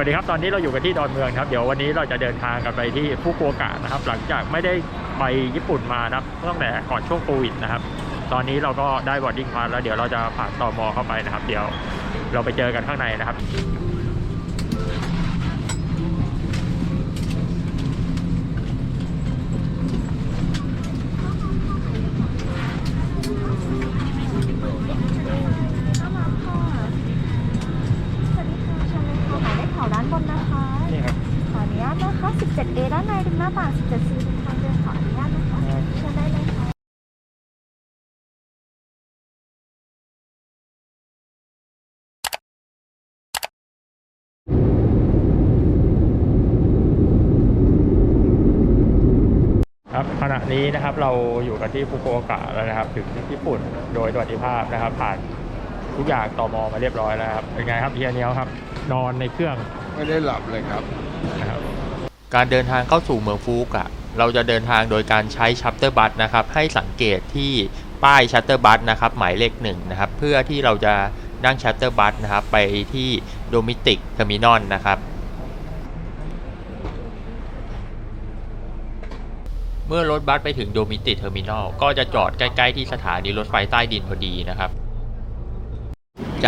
วัสดีครับตอนนี้เราอยู่กันที่ดอนเมืองครับเดี๋ยววันนี้เราจะเดินทางกันไปที่ฟุกุโอกะนะครับ หลังจากไม่ได้ไปญี่ปุ่นมานะครับตั้งแต่ก่อนช่วงโควิดนะครับ ตอนนี้เราก็ได้บอดดิ้งพาสแล้วเดี๋ยวเราจะผ่านตอมอเข้าไปนะครับ เดี๋ยวเราไปเจอกันข้างในนะครับ 17A ด้านในริมหน้าต่าง 17C เป็นทางเดินขออนุญาตนะคะครับเชิญได้เลยค่ะครับขณะนี้นะครับเราอยู่กันที่ฟุกุโอกะแล้วนะครับ ถึงญี่ปุ่นโดยสวัสดิภาพนะครับ ผ่านทุกอย่างตอมอมาเรียบร้อยแล้วครับเป็นไงครับเฮียเนียวครับ นอนในเครื่องไม่ได้หลับเลยครับนะครับ การเดินทางเข้าสู่เมืองฟูกะเราจะเดินทางโดยการใช้ชัตเตอร์บัสนะครับ ให้สังเกตที่ป้ายชัตเตอร์บัสนะครับ หมายเลขหนึ่งนะครับ เพื่อที่เราจะนั่งชัตเตอร์บัสนะครับ ไปที่โดมิติกเทอร์มินอลนะครับเมื่อรถบัสไปถึงโดมิติกเทอร์มินอลก็จะจอดใกล้ ๆ ที่สถานีรถไฟใต้ดินพอดีนะครับ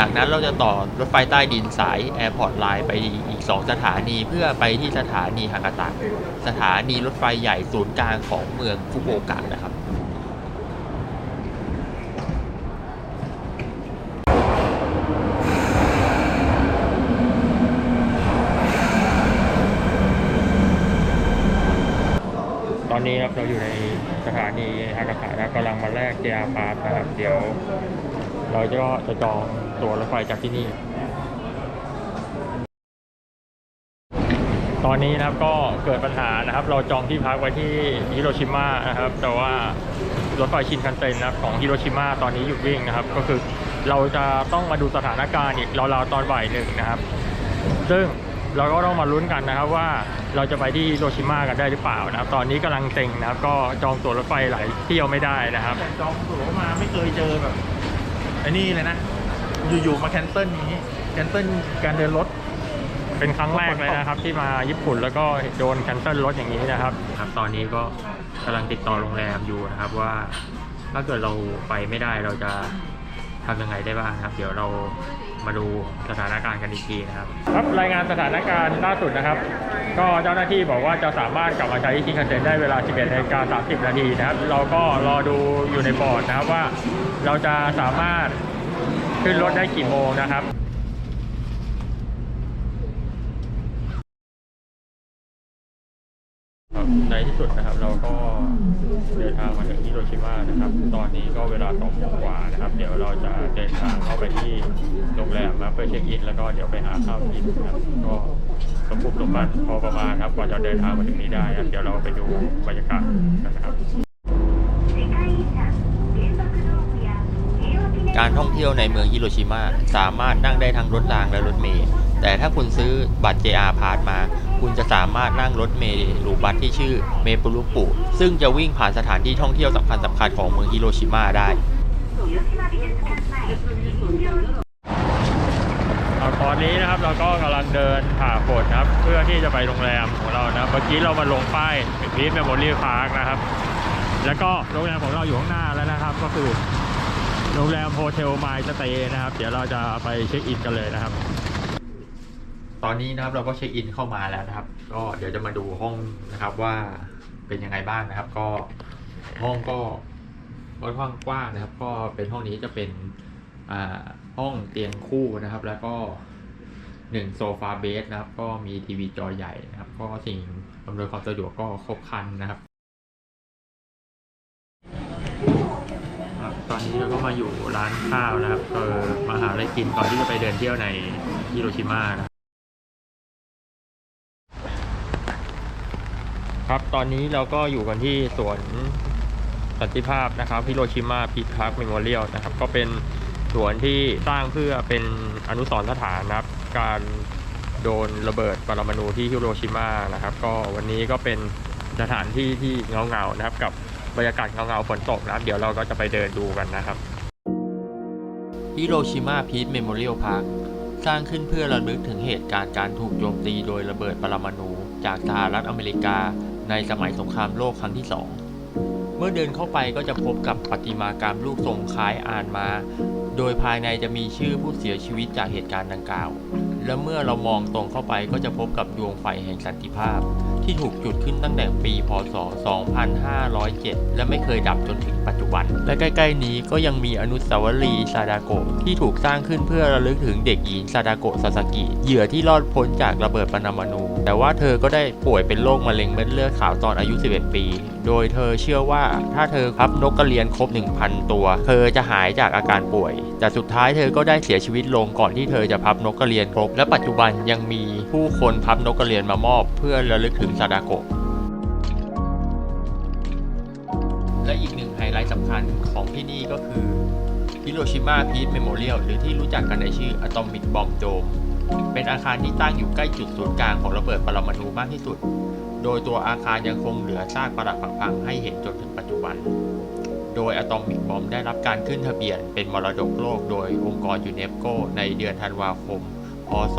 จากนั้นเราจะต่อรถไฟใต้ดินสาย Airport Line ไปอีก 2 สถานีเพื่อไปที่สถานีฮากาตะ สถานีรถไฟใหญ่ศูนย์กลางของเมืองฟุกุโอกะนะครับตอนนี้ครับเราอยู่ในสถานีฮากาตะนะกำลังมาแลกเจียพาสนะครับเดี๋ยว เราจะจะจองตั๋วรถไฟจากที่นี่ ตอนนี้นะครับก็เกิดปัญหานะครับ เราจองที่พักไว้ที่ฮิโรชิมานะครับ แต่ว่ารถไฟชินคันเซ็นนะครับของฮิโรชิมาตอนนี้หยุดวิ่งนะครับ ก็คือเราจะต้องมาดูสถานการณ์อีกราวๆตอนบ่ายหนึ่งนะครับ ซึ่งเราก็ต้องมาลุ้นกันนะครับว่าเราจะไปที่ฮิโรชิมากันได้หรือเปล่านะครับ ตอนนี้กำลังเต็งนะครับ ก็จองตั๋วรถไฟหลายเที่ยวไม่ได้นะครับจองตั๋วมาไม่เคยเจอแบบ ไอ้นี่เลยนะ อยู่ๆมาแคนเซิลอย่างนี้ แคนเซิลการเดินรถ เป็นครั้งแรกเลยนะครับ ที่มาญี่ปุ่นแล้วก็โดนแคนเซิลรถอย่างนี้นะครับ ครับตอนนี้ก็กำลังติดต่อโรงแรมอยู่นะครับว่า ถ้าเกิดเราไปไม่ได้เราจะทำยังไงได้บ้างครับ เดี๋ยวเรา มาดูสถานการณ์กันอีกทีนะครับ ครับรายงานสถานการณ์ล่าสุดนะครับ ก็เจ้าหน้าที่บอกว่าจะสามารถกลับมาใช้ชินคันเซ็นได้เวลา 11นาฬิกา30 นาทีนะครับ เราก็รอดูอยู่ในบอร์ดนะครับว่าเราจะสามารถขึ้นรถได้กี่โมงนะครับในที่สุดนะครับ เดินทางมาถึงฮิโรชิมานะครับ ตอนนี้ก็เวลาสองโมงกว่านะครับ เดี๋ยวเราจะเดินทางเข้าไปที่โรงแรมนะเพื่อเช็คอิน แล้วก็เดี๋ยวไปหาข้าวกินนะครับก็สมบุกสมบันพอประมาณครับกว่าจะเดินทางมาถึงนี้ได้ครับเดี๋ยวเราไปดูบรรยากาศกันนะครับ การท่องเที่ยวในเมืองฮิโรชิมาสามารถนั่งได้ทั้งรถรางและรถเมล์แต่ถ้าคุณซื้อบัตร JR Pass มา คุณจะสามารถนั่งรถเมล์หรือบัสที่ชื่อเมปุรุปุซึ่งจะวิ่งผ่านสถานที่ท่องเที่ยวสำคัญสำคัญของเมืองฮิโรชิมาได้ตอนนี้นะครับเราก็กำลังเดินผ่าฝนครับ เพื่อที่จะไปโรงแรมของเรานะเมื่อกี้เรามาลงป้ายพีทเมมโมรี่พาร์คนะครับ แล้วก็โรงแรมของเราอยู่ข้างหน้าแล้วนะครับ ก็คือโรงแรมโฮเทลไมล์สเตย์นะครับ เดี๋ยวเราจะไปเช็คอินกันเลยนะครับ ตอนนี้นะครับเราก็เช็คอินเข้ามาแล้วนะครับ ก็เดี๋ยวจะมาดูห้องนะครับว่าเป็นยังไงบ้างนะครับ ก็ห้องก็ค่อนข้างกว้างนะครับ ก็เป็นห้องนี้จะเป็นอ่าห้องเตียงคู่นะครับ แล้วก็หนึ่งโซฟาเบสนะครับ ก็มีทีวีจอใหญ่นะครับ ก็สิ่งอำนวยความสะดวกก็ครบครันนะครับครับตอนนี้เราก็มาอยู่ร้านข้าวนะครับเออมาหาอะไรกินก่อนที่จะไปเดินเที่ยวในฮิโรชิมานะ ครับตอนนี้เราก็อยู่กันที่สวนสันติภาพนะครับฮิโรชิมาพีพาร์คเมมโมเรียลนะครับ ก็เป็นสวนที่สร้างเพื่อเป็นอนุสรณ์สถานนะครับ การโดนระเบิดปรมาณูที่ฮิโรชิมานะครับ ก็วันนี้ก็เป็นสถานที่ที่เงาๆนะครับ กับบรรยากาศเงาๆฝนตกนะครับ เดี๋ยวเราก็จะไปเดินดูกันนะครับฮิโรชิมาพีทเมมโมเรียลพาร์คสร้างขึ้นเพื่อระลึกถึงเหตุการณ์การถูกโจมตีโดยระเบิดปรมาณูจากสหรัฐอเมริกา ในสมัยสงครามโลกครั้งที่สองเมื่อเดินเข้าไปก็จะพบกับประติมากรรมรูปทรงคล้ายอานมา โดยภายในจะมีชื่อผู้เสียชีวิตจากเหตุการณ์ดังกล่าว และเมื่อเรามองตรงเข้าไปก็จะพบกับดวงไฟแห่งสันติภาพ ที่ถูกจุดขึ้นตั้งแต่ปี พศ 2507 และไม่เคยดับจนถึงปัจจุบัน และใกล้ ๆ นี้ก็ยังมีอนุสาวรีย์ซาดาโกะที่ถูกสร้างขึ้นเพื่อระลึกถึงเด็กหญิงซาดาโกะซาสกิเหยื่อที่รอดพ้นจากระเบิดปรมาณู แต่ว่าเธอก็ได้ป่วยเป็นโรคมะเร็งเม็ดเลือดขาวตอนอายุ 11 ปี โดยเธอเชื่อว่าถ้าเธอพับนกกระเรียนครบ 1,000 ตัว เธอจะหายจากอาการป่วย แต่สุดท้ายเธอก็ได้เสียชีวิตลงก่อนที่เธอจะพับนกกระเรียนครบ และปัจจุบันยังมีผู้คนพับนกกระเรียนมามอบ เพื่อระลึกถึงซาดาโกะและอีกหนึ่งไฮไลท์สำคัญของที่นี่ก็คือฮิโรชิมาพี e เมโมเรียลหรือที่รู้จักกันในชื่อ Atomic Bomb Dome เป็นอาคารที่ตั้งอยู่ใกล้จุดศูนย์กลางของระเบิดปรมาณูมากที่สุด โดยตัวอาคารยังคงเหลือซากปรักผังพังให้เห็นจนถึงปัจจุบัน โดย Atomic Bomb ได้รับการขึ้นทะเบียนเป็นมรดกโลกโดยองค์กรยูเนสโกในเดือนธันวาคม พศ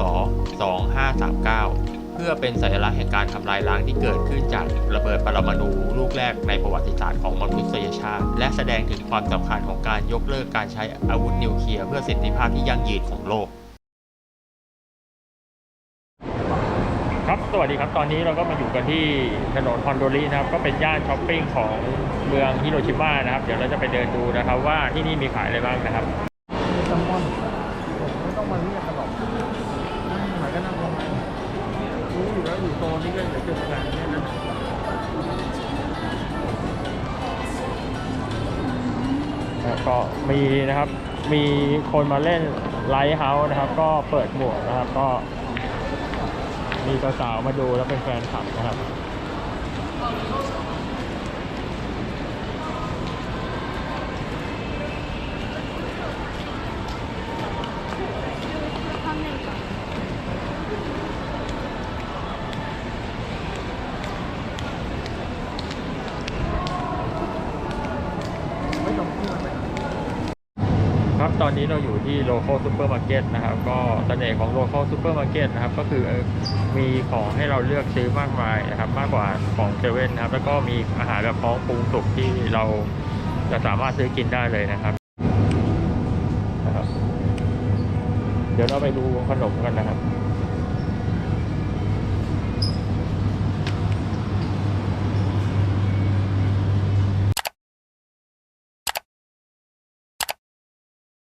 2539เพื่อเป็นสัญลักษณ์แห่งการทำลายล้างที่เกิดขึ้นจากระเบิดปรมาณูลูกแรกในประวัติศาสตร์ของมนุษยชาติ และแสดงถึงความสำคัญของการยกเลิกการใช้อาวุธนิวเคลียร์เพื่อเสรีภาพที่ยั่งยืนของโลก ครับ สวัสดีครับ ตอนนี้เราก็มาอยู่กันที่ถนนคอนโดรีนะครับ ก็เป็นย่านช้อปปิ้งของเมืองฮิโรชิมานะครับ เดี๋ยวเราจะไปเดินดูนะครับ ว่าที่นี่มีขายอะไรบ้างนะครับแซลมอนไม่ต้องมาเรียกกันหรอกนั่งไหนก็นั่งลงมารู้อยู่แล้วอยู่โซนนี้ก็เดี๋ยวเจอกันแค่นั้นก็มีนะครับ มีคนมาเล่นไลท์เฮาส์นะครับ ก็เปิดหมวกนะครับ ก็ มีสาวๆมาดูแล้วเป็นแฟนคลับนะครับ ครับ ตอนนี้เราอยู่ที่โล c a l ซูเปอร์มาร์เก็ตนะครับ ก็เสน่ห์ของโล c a l ซูเปอร์มาร์เก็ตนะครับ ก็คือเอ่อมีของให้เราเลือกซื้อมากมายนะครับ มากกว่าของเซเว่นนะครับ แล้วก็มีอาหารแบบพร้อมปรุงสุกที่เราจะสามารถซื้อกินได้เลยนะครับนะครับ เดี๋ยวเราไปดูขนมกันนะครับ